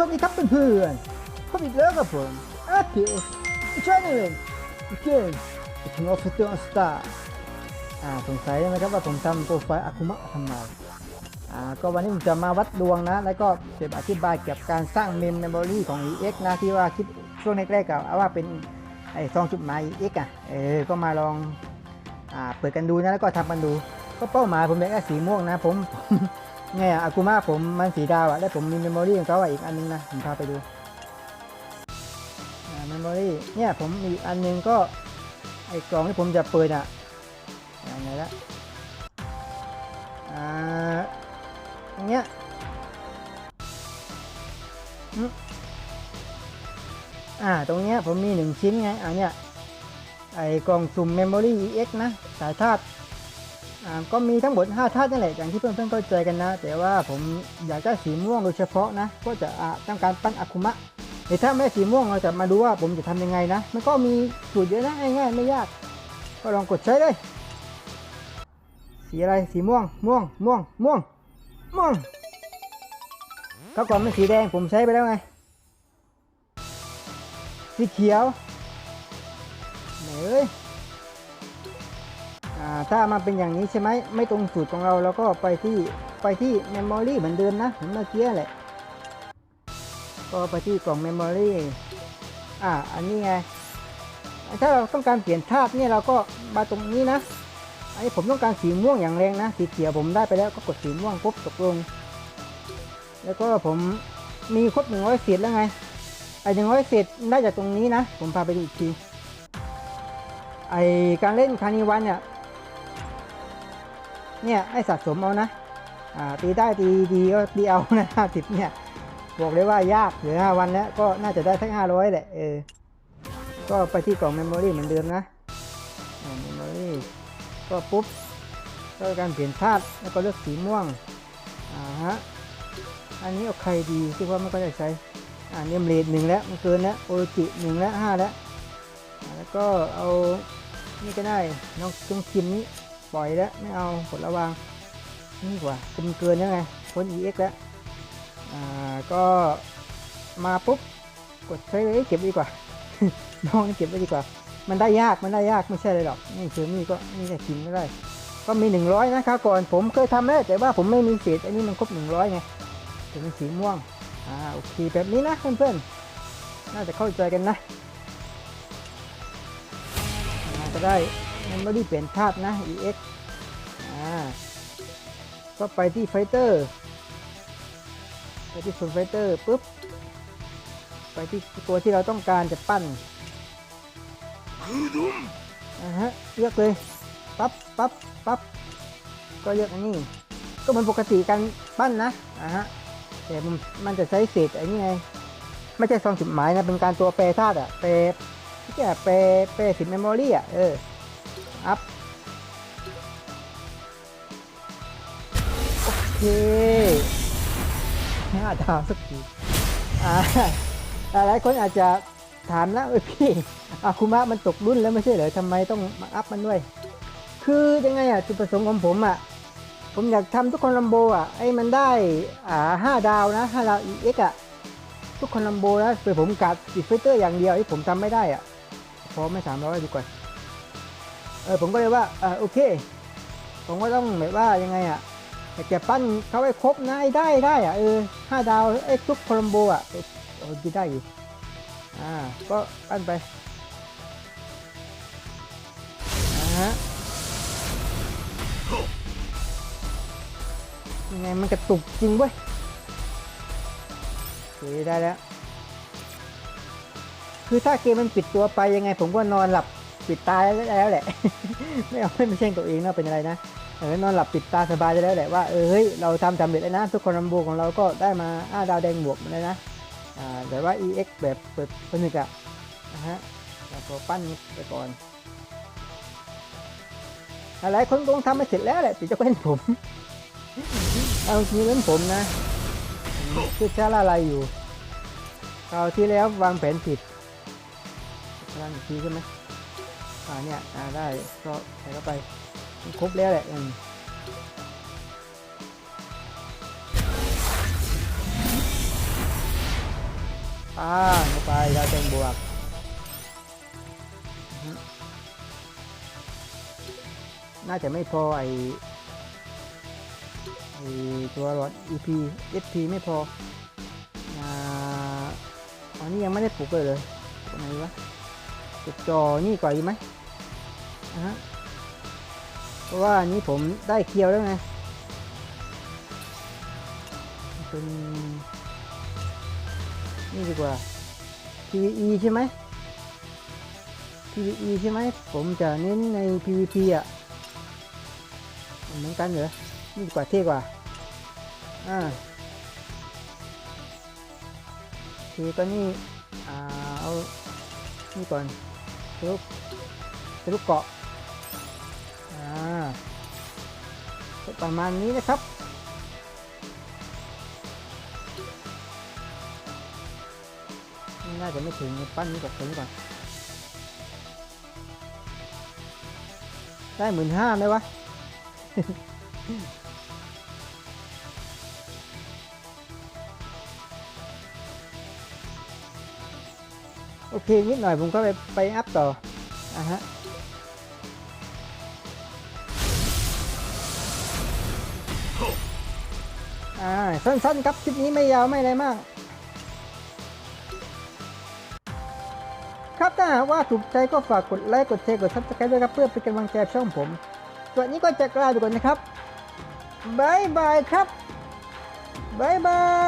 สวัสดีครับเพื่อนๆพบอีกแล้วกับผมอาร์ติสชาแนลเกมถึงออฟฟิศออสตาอ่าสงสัยไหมครับว่าผมทำโปรไฟล์อาคุมะทำไมอ่าก็วันนี้ผมจะมาวัดดวงนะ แล้วก็จะอธิบายเกี่ยวกับการสร้างเมมเมมโมรีของ EX นะ ที่ว่าคิดช่วงแรกๆกับว่าเป็นไอ้ซองจุดหมาย EX อะเออก็มาลองอ่าเปิดกันดูนะแล้วก็ทำกันดู ก็เป้าหมายผมเป็นแค่สีม่วงนะผม ไงอะอากูมาผมมันสีดาวอะแล้วผมมีเมมโมรีของเขาอะอีกอันนึงนะผมพาไปดูเมมโมรี่เนี่ยผมมีอันนึงก็ไอ้กล่องที่ผมจะเปิดอะยังไงละอ่าอย่างเงี้ยอือ่าตรงเนี้ยผมมีหนึ่งชิ้นไงอันเนี้ยไอ้กล่องสุ่มเมมโมรี่ EX นะสายธาตุอ่า ก็มีทั้งหมด5ธาตุนั่นแหละอย่างที่เพื่อนๆเข้าใจกันนะ แต่ว่าผมอยากได้สีม่วงโดยเฉพาะนะ ก็จะอ่าต้องการปั้นอาคุมะแต่ถ้าไม่สีม่วงเราจะมาดูว่าผมจะทำยังไงนะ มันก็มีสูตรเยอะนะง่ายๆไม่ยาก ก็ลองกดใช้เลย สีอะไรสีม่วง ม่วง ม่วง ม่วง ม่วงเขาก่อนเป็นสีแดงผมใช้ไปแล้วไง สีเขียวเอ้ย ถ้ามันเป็นอย่างนี้ใช่ไหมไม่ตรงสูตรของเราเราก็ไปที่ไปที่เมมโมรีเหมือนเดิมนะเหมือนเมื่อกี้แหละ ก็ไปที่กล่องเมมโมรีอ่าอันนี้ไง ถ้าเราต้องการเปลี่ยนธาตุเนี่ยเราก็มาตรงนี้นะอันนี้ผมต้องการสีม่วงอย่างแรงนะสีเขียวผมได้ไปแล้วก็กดสีม่วงปุ๊บตกลง แล้วก็ผมมีครบหนึ่งร้อยเศษแล้วไงไอ้หนึ่งร้อยเศษได้จากตรงนี้นะ ผมพาไปดูอีกทีไอการเล่นคานิวันเนี่ย เนี่ยให้สะสมเอานะตีได้ตีดีก็ตีเอานะห้าสิบเนี่ยบอกเลยว่ายากเหลือห้าวันแล้วก็น่าจะได้สักห้าร้อยแหละเออก็ไปที่กล่องเมมโมรี่เหมือนเดิมนะเมมโมรี่ก็ปุ๊บก็การเปลี่ยนธาตุแล้วก็เลือกสีม่วงอ่าฮะอันนี้เอาใครดีที่ว่าไม่ก็ได้ใช้อ่าเนมเลดหนึ่งแล้วมันเกินแล้วโอจิหนึ่งแล้วห้าแล้วแล้วก็เอานี่ก็ได้น้องจงคิมนี้ ปล่อยแล้วไม่เอากดระวังนี่ดีกว่าคุมเกินยังไงพ้น EX แล้วอ่าก็มาปุ๊บกดใช้เลยเก็บดีกว่าน้องเก็บไว้ดีกว่า มันได้ยากมันได้ยากไม่ใช่เลยหรอกนี่คือมีก็นี่แค่กินไม่ได้ ก็มี 100 นะครับก่อนผมเคยทำแล้วแต่ว่าผมไม่มีเศษอันนี้มันครบ 100ไงจะเป็นสีม่วงอ่าโอเคแบบนี้นะเพื่อนๆน่าจะเข้าใจกันนะก็ได้ มันไม่ได้เปลี่ยนธาตุนะ EX อ่าก็ไปที่ไฟเตอร์ไปที่ส่วนไฟเตอร์ปุ๊บ ไปที่ตัวที่เราต้องการจะปั้นอ่าฮะเลือกเลยปั๊บปั๊บปั๊บก็เลือกอันนี้ก็เหมันปกติการปั้นนะอ่าฮะแต่มันมันจะใช้เศษไอ้นี่ไงไม่ใช่ซองจุดหมายนะเป็นการตัวแปรธาตุอะแปรที่แกแปรแปรสิบเมมโมรี่อะเออ อัพ โอเคห้าดาวสักทีอ่าหลายคนอาจจะถามนะเอ้ยพี่อาคุมะมันตกรุ่นแล้วไม่ใช่เหรอทำไมต้องมาอัพมันด้วย คือยังไงอะจุดประสงค์ของผมอะ ผมอยากทำทุกคนลัมโบอะไอ้มันได้อ่าห้าดาวนะห้าดาว EX อะทุกคนลัมโบนะแต่ผมกัดติดฟิลเตอร์อย่างเดียวที่ผมทำไม่ได้อะพอไม่สามร้อยดูก่อน ออผมก็เลยว่าเออโอเค ผมก็ต้องแบบว่ายังไงอะอยากปั้นเขาให้ครบนะไอ้ได้ได้อะเออห้าดาวไอ้ทุกโคลัมโบอะเออเออกินได้อยู่อ่าก็ปั้นไปฮะยังไงมันกระตุกจริงเว้ยโอเคได้แล้ว คือถ้าเกมมันปิดตัวไปยังไงผมก็นอนหลับ ปิดตาแล้วแหละ ไม่เอาไม่ใช่ตัวเองนะเป็นอะไรนะเออนอนหลับปิดตาสบายได้แล้วแหละว่าเออเฮ้ยเราทำสำเร็จแล้วนะ ทุกคนลำบูของเราก็ได้มาอ้าดาวแดงบวกมาเลยนะอ่าแต่ว่า EX แบบเปิดผนึกอะนะฮะแล้วก็ปั้นไปก่อนหลายคนคงทำมาเสร็จแล้วแหละแต่จะเป็นผมเอาจริงเป็นผมนะคือช้าละลายอยู่คราวที่แล้ววางแผนผิดกำลังอีกทีใช่ไหม อ่าเนี่ยอ่าได้ก็ใส่เข้าไปครบแล้วแหละอืมป้าเข้าไปดาวแจงบวกน่าจะไม่พอไอไอตัวหลอด EP SP ไม่พออ่าอันนี้ยังไม่ได้ปลุกเลยเลยตรงไหนวะกดจอนี่ก่อนดีไหมะฮะเพราะว่านี้ผมได้เคียวแล้วไงเป็นนี่ดีกว่า PVE ใช่ไหม PVE ใช่ไหม ผมจะเน้นใน PVP อะเหมือนกันเหรอนี่ดีกว่าเท่กว่า อ่าโอก็นี่ อ่า เอา นี่ก่อนทะลุทะลุเกาะ ประมาณนี้นะครับ น่าจะไม่ถึงปั้นนี้กับถึงก่อนได้หมื่นห้าไหมวะโอเคนิดหน่อยผมก็ไปไปอัพต่ออะฮะ อ่าสั้นๆครับคลิปนี้ไม่ยาวไม่อะไรมาก ครับถ้าหากว่าถูกใจก็ฝากกดไลค์กดแชร์กดซับสไครต์ด้วยครับเพื่อเป็นกำลังใจช่องผมส่วนนี้ก็จะกลาไปก่อนนะครับบายบายครับบายบาย